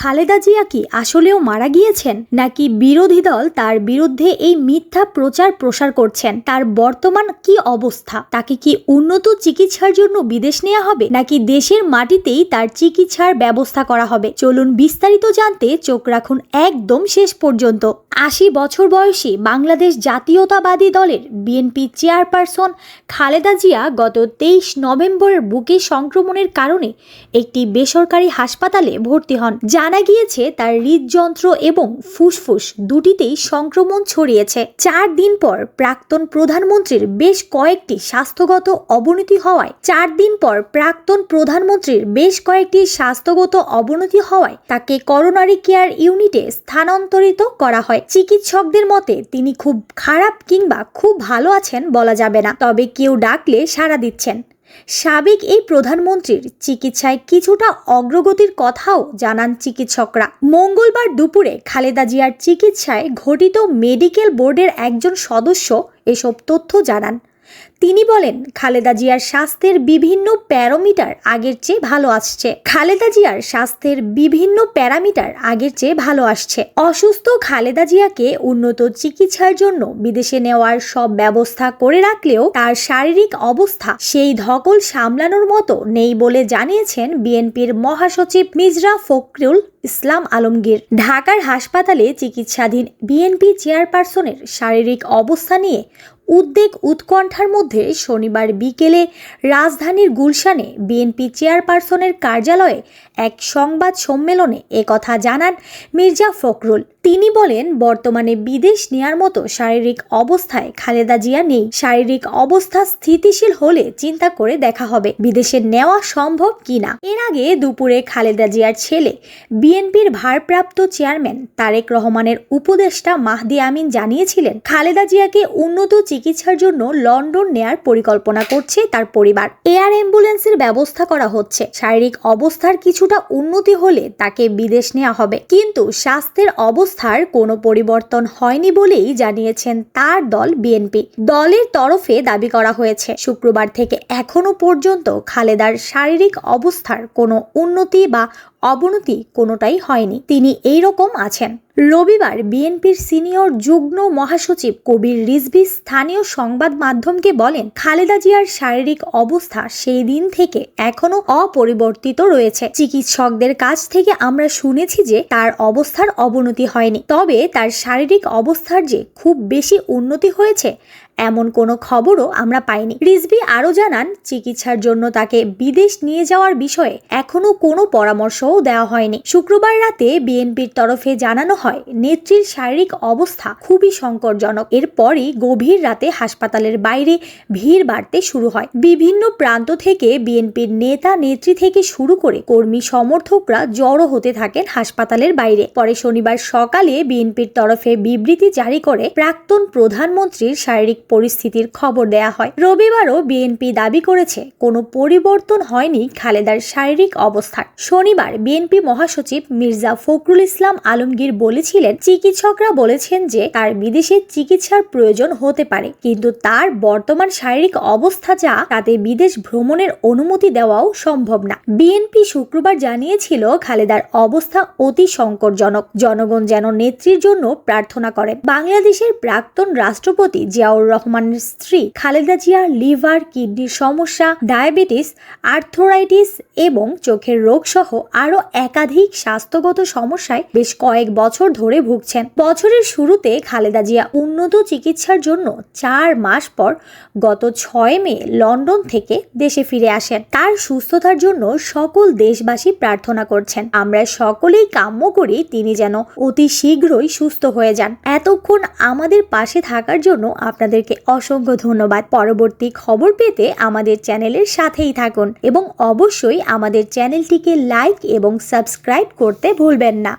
খালেদা জিয়া কি আসলেও মারা গিয়েছেন? নাকি বিরোধী দল তার বিরুদ্ধে এই মিথ্যা প্রচার প্রসার করছেন? তার বর্তমান কি অবস্থা? তাকে কি উন্নত চিকিৎসার জন্য বিদেশ নেওয়া হবে? নাকি দেশের মাটিতেই তার চিকিৎসার ব্যবস্থা করা হবে? চলুন বিস্তারিত জানতে চোখ রাখুন একদম শেষ পর্যন্ত। আশি বছর বয়সী বাংলাদেশ জাতীয়তাবাদী দলের বিএনপি চেয়ারপারসন খালেদা জিয়া গত তেইশ নভেম্বরের বুকে সংক্রমণের কারণে একটি বেসরকারি হাসপাতালে ভর্তি হন। জানা গিয়েছে তার হৃদযন্ত্র এবং ফুসফুস দুটিতেই সংক্রমণ ছড়িয়েছে। চার দিন পর প্রাক্তন প্রধানমন্ত্রীর বেশ কয়েকটি স্বাস্থ্যগত অবনতি হওয়ায়, চার দিন পর প্রাক্তন প্রধানমন্ত্রীর বেশ কয়েকটি স্বাস্থ্যগত অবনতি হওয়ায় তাকে করোনারি কেয়ার ইউনিটে স্থানান্তরিত করা হয়। চিকিৎসকদের মতে, তিনি খুব খারাপ কিংবা খুব ভালো আছেন বলা যাবে না, তবে কেউ ডাকলে সাড়া দিচ্ছেন। সাবেক এই প্রধানমন্ত্রীর চিকিৎসায় কিছুটা অগ্রগতির কথাও জানান চিকিৎসকরা। মঙ্গলবার দুপুরে খালেদা জিয়ার চিকিৎসায় ঘটিত মেডিকেল বোর্ডের একজন সদস্য এসব তথ্য জানান। তিনি বলেন, খালেদা জিয়ার স্বাস্থ্যের বিভিন্ন প্যারামিটার আগের চেয়ে ভালো আসছে। খালেদা জিয়ার স্বাস্থ্যের বিভিন্ন প্যারামিটার আগের চেয়ে ভালো আসছে। অসুস্থ খালেদা জিয়াকে উন্নত চিকিৎসার জন্য বিদেশে নেওয়ার সব ব্যবস্থা করে রাখলেও তার শারীরিক অবস্থা সেই ধকল সামলানোর মতো নেই বলে জানিয়েছেন বিএনপির মহাসচিব মিজরা ফখরুল ইসলাম আলমগীর। ঢাকার হাসপাতালে চিকিৎসাধীন বিএনপি চেয়ারপারসনের শারীরিক অবস্থা নিয়ে উদ্বেগ উৎকণ্ঠার মধ্যে শনিবার বিকেলে রাজধানীর গুলশানে বিএনপি চেয়ারপারসনের কার্যালয়ে এক সংবাদ সম্মেলনে একথা জানান মির্জা ফখরুল। তিনি বলেন, বর্তমানে বিদেশ নেয়ার মতো শারীরিক অবস্থায় খালেদা জিয়া নেই। শারীরিক অবস্থা স্থিতিশীল হলে চিন্তা করে দেখা হবে, বিদেশে নেওয়া সম্ভব কিনা এর আগে দুপুরে খালেদা জিয়ার ছেলে, বিএনপির ভারপ্রাপ্ত চেয়ারম্যান তারেক রহমানের উপদেষ্টা মাহদি আমিন জানিয়েছিলেন, খালেদা জিয়াকে উন্নত চিকিৎসার জন্য লন্ডন নেয়ার পরিকল্পনা করছে তার পরিবার। এয়ার অ্যাম্বুলেন্সের ব্যবস্থা করা হচ্ছে। শারীরিক অবস্থার কিছুটা উন্নতি হলে তাকে বিদেশ নেওয়া হবে। কিন্তু স্বাস্থ্যের অবস্থার কোনো পরিবর্তন হয়নি বলেই জানিয়েছেন তার দল বিএনপি। দলের তরফে দাবি করা হয়েছে, শুক্রবার থেকে এখনও পর্যন্ত খালেদার শারীরিক অবস্থার কোনো উন্নতি বা অবনতি কোনোটাই হয়নি। তিনি এই রকম আছেন। রবিবার বিএনপির সিনিয়র যুগ্ম মহাসচিব কবির রিজভি স্থানীয় সংবাদ মাধ্যমকে বলেন, খালেদা জিয়ার শারীরিক অবস্থা সেই দিন থেকে এখনও অপরিবর্তিত রয়েছে। চিকিৎসকদের কাছ থেকে আমরা শুনেছি যে তার অবস্থার অবনতি হয়নি। তবে তার শারীরিক অবস্থার যে খুব বেশি উন্নতি হয়েছে এমন কোনো খবরও আমরা পাইনি। রিজভি আরও জানান, চিকিৎসার জন্য তাকে বিদেশ নিয়ে যাওয়ার বিষয়ে এখনও কোনো পরামর্শও দেওয়া হয়নি। শুক্রবার রাতে বিএনপির তরফে জানানো হয়, নেত্রীর শারীরিক অবস্থা খুবই সংকটজনক। এরপরই গভীর রাতে হাসপাতালের বাইরে ভিড় বাড়তে শুরু হয়। বিভিন্ন প্রান্ত থেকে বিএনপির নেতা নেত্রী থেকে শুরু করে কর্মী সমর্থকরা জড়ো হতে থাকেন হাসপাতালের বাইরে। পরে শনিবার সকালে বিএনপির তরফে বিবৃতি জারি করে প্রাক্তন প্রধানমন্ত্রীর শারীরিক পরিস্থিতির খবর দেয়া হয়। রবিবারও বিএনপি দাবি করেছে, কোনো পরিবর্তন হয়নি খালেদার শারীরিক অবস্থার। শনিবার বিএনপি মহাসচিব মির্জা ফখরুল ইসলাম আলমগীর বলেছিলেন, চিকিৎসকরা বলেছেন যে তার বিদেশে চিকিৎসার প্রয়োজন হতে পারে, কিন্তু তার বর্তমান শারীরিক অবস্থা যা, তাতে বিদেশ ভ্রমণের অনুমতি দেওয়াও সম্ভব না। বিএনপি শুক্রবার জানিয়েছিল, খালেদার অবস্থা অতি সংকটজনক। জনগণ যেন নেত্রীর জন্য প্রার্থনা করেন। বাংলাদেশের প্রাক্তন রাষ্ট্রপতি জিয়াউর রহমানের স্ত্রী খালেদা জিয়ার লিভার, কিডনির সমস্যা, ডায়াবেটিস, আর্থোরাইটিস এবং চোখের রোগ সহ আরও একাধিক স্বাস্থ্যগত সমস্যায় বেশ কয়েক বছর ধরে ভুগছেন। বছরের শুরুতে খালেদা জিয়া উন্নত চিকিৎসার জন্য চার মাস পর গত ছয় মে লন্ডন থেকে দেশে ফিরে আসেন। তার সুস্থতার জন্য সকল দেশবাসী প্রার্থনা করছেন। আমরা সকলেই কাম্য করি তিনি যেন অতি শীঘ্রই সুস্থ হয়ে যান। এতক্ষণ আমাদের পাশে থাকার জন্য আপনাদেরকে অসংখ্য ধন্যবাদ। পরবর্তী খবর পেতে আমাদের চ্যানেলের সাথেই থাকুন এবং অবশ্যই আমাদের চ্যানেলটিকে লাইক এবং সাবস্ক্রাইব করতে ভুলবেন না।